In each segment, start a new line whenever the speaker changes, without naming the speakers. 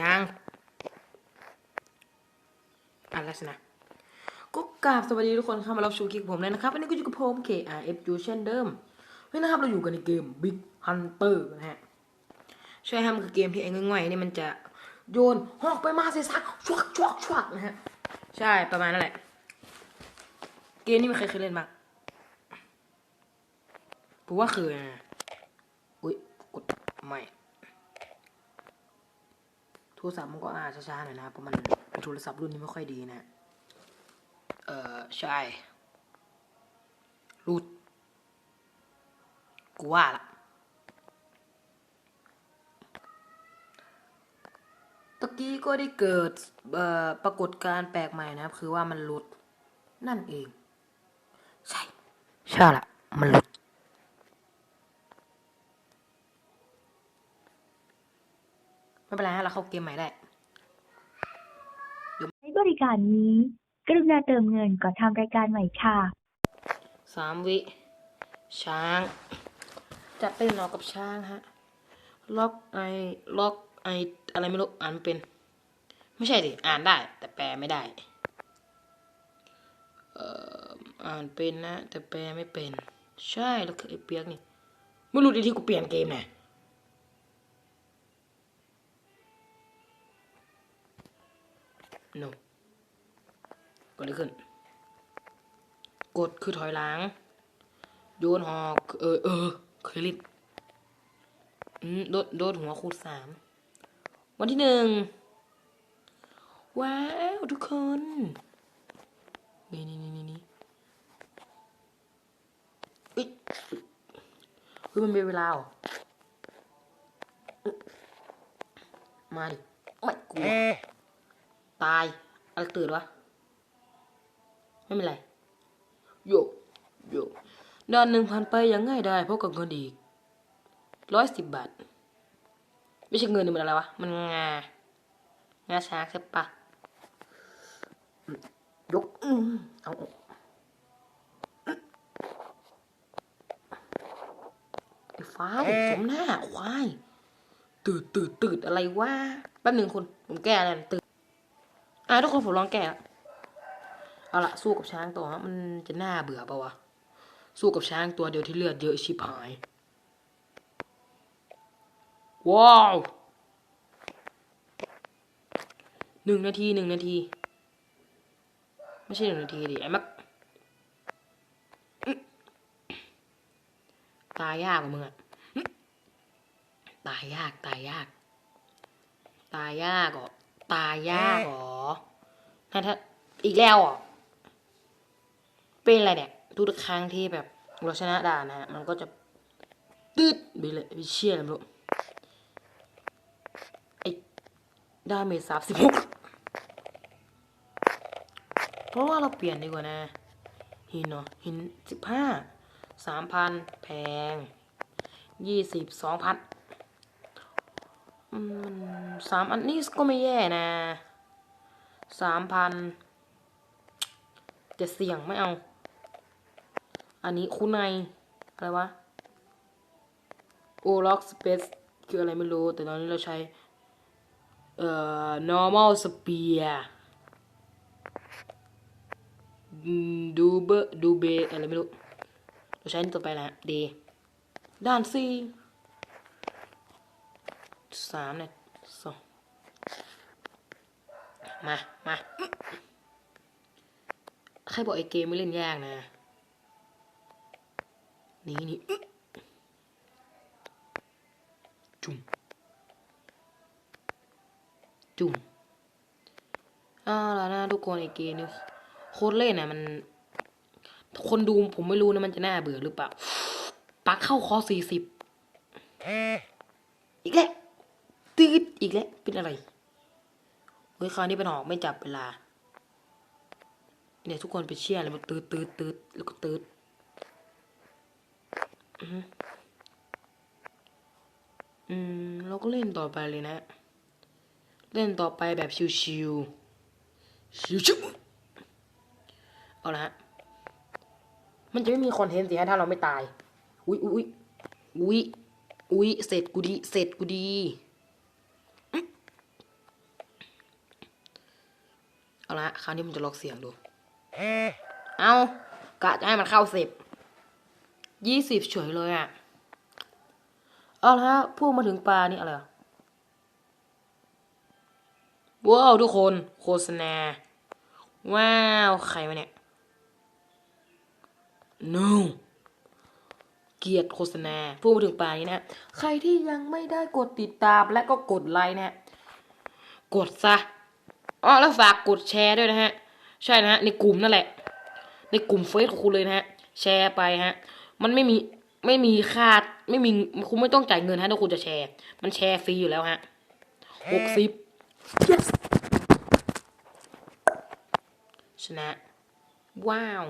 ยังอัดแล้วสินะก็กราบสวัสดีทุกคนเข้ามารับชมคลิปผมเลยนะครับวันนี้ก็อยู่กับผม KRFU เช่นเดิมเฮ้ยนะครับ เราอยู่กันในเกม Big Hunter นะฮะใช่ครับมันคือเกมที่ไอ้ง่อยๆนี่มันจะโยนหอกไปมาใส่ซักชวักชวักชวักนะฮะใช่ประมาณนั่นแหละ เกมนี้มีใครเคยเล่นบ้างผมว่าเคยนะอุ้ยกดไม่ โทรศัพท์มันก็อาช้าๆหน่อยนะครับเพราะมันเป็นโทรศัพท์รุ่นนี้ไม่ค่อยดีนะ เออใช่รูดกูว่าละตะกี้ก็ได้เกิดเอ่อปรากฏการแปลกใหม่นะครับ คือว่ามันหลุด นั่นเอง ใช่ ใช่ละมันหลุด ไม่เป็นไรฮะเราเข้าเกมใหม่ได้
ใช้บริการนี้ กรุณาเติมเงินก่อนทำรายการใหม่ค่ะ
สามวิ ช้าง จะเป็นนอกับช้างฮะ ล็อกไอล็อกไออะไรไม่รู้ อ่านไม่เป็น ไม่ใช่ดิอ่านได้ แต่แปลไม่ได้ เอ่ออ่านเป็นนะ แต่แปลไม่เป็น ใช่แล้วคือไอเปียกนี่ ไม่รู้ดีที่กูเปลี่ยนเกมไง no กดอะไรขึ้น กดคือถอยหลัง โยนหอก เออ เออเคยล่นอืมโดดโดดหัวคูณสาม วันที่หนึ่ง ว้าว ทุกคน นี่นี่นี่นี่นี่เอ้ยเฮ้ยมันมีเวลาเหรอมาดิไม่กลัว ตาย อะไรตื่นวะ ไม่เป็นไรโยโยเดือนหนึ่งพันไปยังง่ายได้เพราะกับเงินอีกร้อยสิบบาท ไม่ใช่เงินนี่มันอะไรวะ มันงา งาช้างใช่ปะยกอืมเอาออกไอ้ฟ้าวสมหน้าควาย ตืดตืดตืดอะไรวะ แป๊บหนึ่งคุณ ผมแก้อะไรตืด อะทุกคนผมลองแกะเอาละสู้กับช้างตัวมันจะน่าเบื่อปะวะสู้กับช้างตัวเดียวที่เลือดเยอะชิบหาย ว้าวหนึ่งนาทีหนึ่งนาที ไม่ใช่หนึ่งนาทีดิไอ้มักตายยากกว่ามึงอะตายยาก ตายยาก ตายยากเหรอตายยากเห รอถ้าถ้าอีกแล้วเหรอเป็นอะไรเนี่ยทุกครั้งที่แบบเราชนะด่านนะฮะมันก็จะตืดไปเลยไปเชี่ยอะไรไม่รู้ไอ้ดาเมจสามสิบหกเพราะว่าเราเปลี่ยนดีกว่านะ หินเนาะหินสิบห้าสามพันแพงยี่สิบสองพันอืมสามอันนี้ก็ไม่แย่นะ สามพันจะเสี่ยงไม่เอา อันนี้คู่ในอะไรวะโอล็อกสเปซคืออะไรไม่รู้ แต่ตอนนี้เราใช้ เอ่อ normal spear ดูเบดูเบอะไรไม่รู้ เราใช้นี่ต่อไปนะดี ด้านสี่สามเนี่ยสอง มามาใครบอกไอ้เกมไม่เล่นยากนะ นี่นี่จุ่มจุ่มอ่าแล้วนะทุกคนไอเกมนี่โคตรเล่นนะมัน คนดูผมไม่รู้นะมันจะน่าเบื่อหรือเปล่าปักเข้าคอสี่สิบอีกแล้วตืดอีกแล้วเป็นอะไร เฮ้ยคราวนี้เป็นหอกไม่จับเวลา เนี่ยทุกคนไปเชียร์เลยมันตืดตืดตืดแล้วก็ตืดอือฮึอืมเราก็เล่นต่อไปเลยนะ เล่นต่อไปแบบชิวๆชิวๆเอาละฮะมันจะไม่มีคอนเทนต์สิฮะถ้าเราไม่ตาย อุ๊ยอุ๊ยอุ๊ยอุ๊ยเสร็จกูดี เสร็จกูดีอื้อเอา ละคราวนี้มันจะลอกเสียงดู เอากะจะให้มันเข้าสิบยี่สิบเฉยเลยอะ เอาละฮะพูดมาถึงปลานี่อะไรอะว้าวทุกคนโฆษณา ว้าว ใครวะเนี่ย no เกลียดโฆษณา พูดมาถึงปลายนี้นะ ใครที่ยังไม่ได้กดติดตามและก็กดไลค์นะ กดซะ อ๋อแล้วฝากกดแชร์ด้วยนะฮะ ใช่นะฮะในกลุ่มนั่นแหละ ในกลุ่มเฟซของคุณเลยนะฮะ แชร์ไปฮะ มันไม่มีไม่มีค่าไม่มีคุณไม่ต้องจ่ายเงินฮะถ้าคุณจะแชร์ มันแชร์ฟรีอยู่แล้วฮะหกสิบ yes ชนะ ว้าว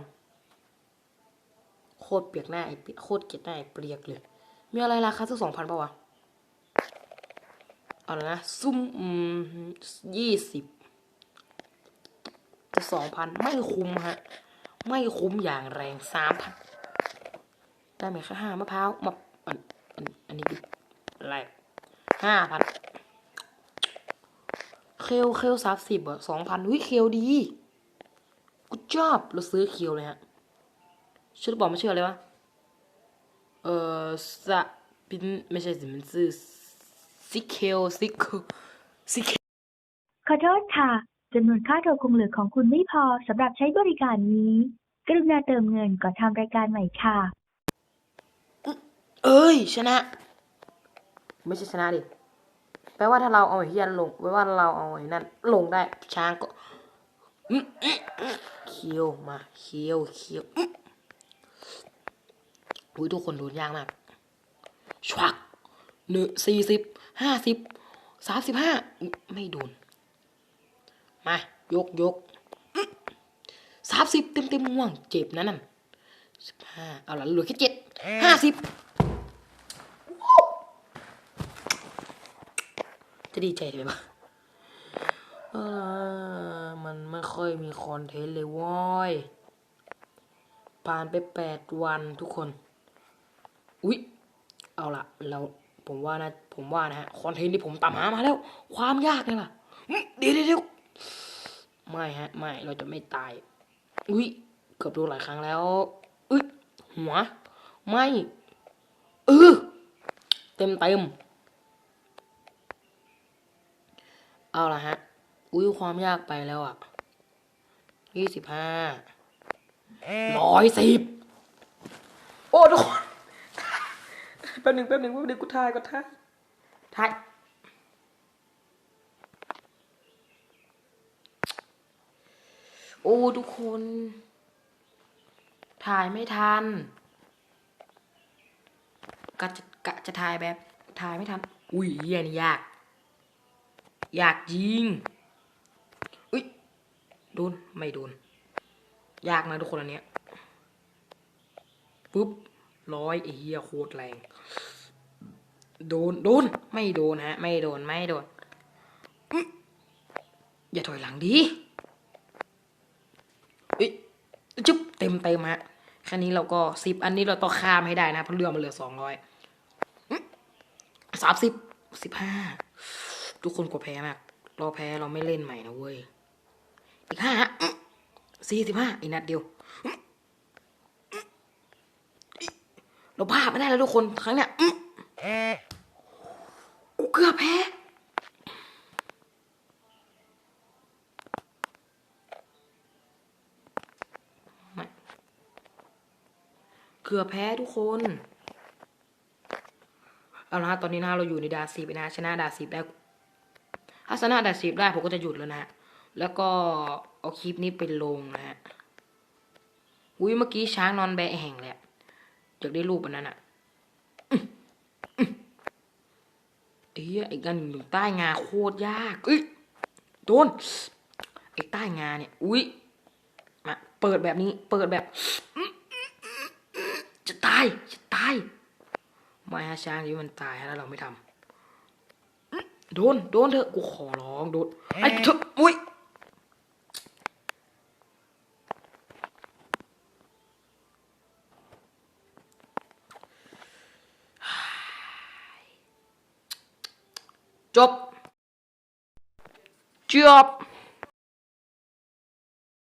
โคตรเปียกหน้าไอ้เปียโคตรเกลียดหน้าไอ้เปียกเลย มีอะไรราคาสักสองพันป่าวะ เอาละนะ ซุ่มอืมยี่สิบจะ สองพันไม่คุ้มฮะ ไม่คุ้มอย่างแรงสามพันได้ไหมคะห้ามะพร้าวมาอันอันอันนี้อะไรห้าพันเคลเคลสามสิบอะสองพันวิเคลดีกูชอบเราซื้อเคลเลยฮะชื่อบอกไม่เชื่ออะไรวะเออสะปินไม่ใช่สิมันชื่อซิเคลซิคซิเคล
ขอโทษค่ะ จำนวนค่าโทรคงเหลือของคุณไม่พอสำหรับใช้บริการนี้ กรุณาเติมเงินก่อนทำรายการใหม่ค่ะ
เอ้ย ชนะ ไม่ใช่ชนะดิ แปลว่าถ้าเราเอาไอ้เฮียนลงแปลว่าเราเอาไอ้นั่นลงได้ ช้างก็อื้ออื้ออื้อเคียวมาเคียวเคียวอื้ออุ้ยทุกคนโดนยากมากชวักหนึ่งสี่สิบห้าสิบสามสิบห้าไม่โดน มา ยกยกสามสิบเต็มเต็มง่วง เจ็บนะนั่นสิบห้าเอาละเหลือแค่เจ็ดห้าสิบจะดีใจไหมวะเออมันไม่ค่อยมีคอนเทนต์เลยว้อยผ่านไปแปดวันทุกคน อุ๊ย เอาละเราผมว่านะ ผมว่านะฮะ คอนเทนต์ที่ผมตามหามาแล้ว ความยากไงล่ะเดี๋ยวเดี๋ยว ไม่ฮะ ไม่ เราจะไม่ตาย อุ๊ยเกือบโดนหลายครั้งแล้ว อุ๊ยหัว ไม่ เออ เต็มเต็ม เอาละฮะ อุ้ย ความยากไปแล้วอะยี่สิบห้า ร้อยสิบ โอ้ทุกคน แป๊บหนึ่งแป๊บหนึ่งแป๊บหนึ่งกูทายก็ทายทาย โอ้ทุกคน ถ่ายไม่ทันกะจะกะจะถ่ายแบบถ่ายไม่ทัน อุ้ยเฮียนี่ยากยากจริง อุ้ยโดน ไม่โดน ยากนะทุกคนอันเนี้ยปุ๊บร้อยไอ้เฮียโคตรแรง โดน โดน ไม่โดนฮะ ไม่โดน ไม่โดนอออย่าถอยหลังดิ เอ้ยจุ๊บเต็มเต็มฮะแค่นี้เราก็สิบอันนี้เราต้องข้ามให้ได้นะเพราะเรือมันเหลือสองร้อยสามสิบสิบห้าทุกคนกลัวแพ้มากเราแพ้เราไม่เล่นใหม่นะเว้ยอีกห้าสี่สิบห้าอีกนัดเดียว เราพลาดไม่ได้แล้วทุกคนครั้งเนี้ยอื้อกูเกือบแพ้ เกือบแพ้ทุกคน เอาละฮะตอนนี้นะเราอยู่ในดาสิบนะ ชนะดาสิบได้ถ้าชนะดาสิบได้ผมก็จะหยุดแล้วนะแล้วก็เอาคลิปนี้ไปลงนะฮะอุ้ยเมื่อกี้ช้างนอนแบะแห่งเลยอะอยากได้รูปอันนั้นอะเอ้ยไอ้กันหนึ่งใต้งาโคตรยากเอ้ยโดนไอ้ใต้งาเนี่ย อุ้ยมาเปิดแบบนี้ เปิดแบบ จะตาย จะตาย ไม่ฮะช้างที่มันตายฮะแล้วเราไม่ทำโดน โดนเถอะ กูขอร้องโดน ไอ้เถอะอุ้ยจบจบ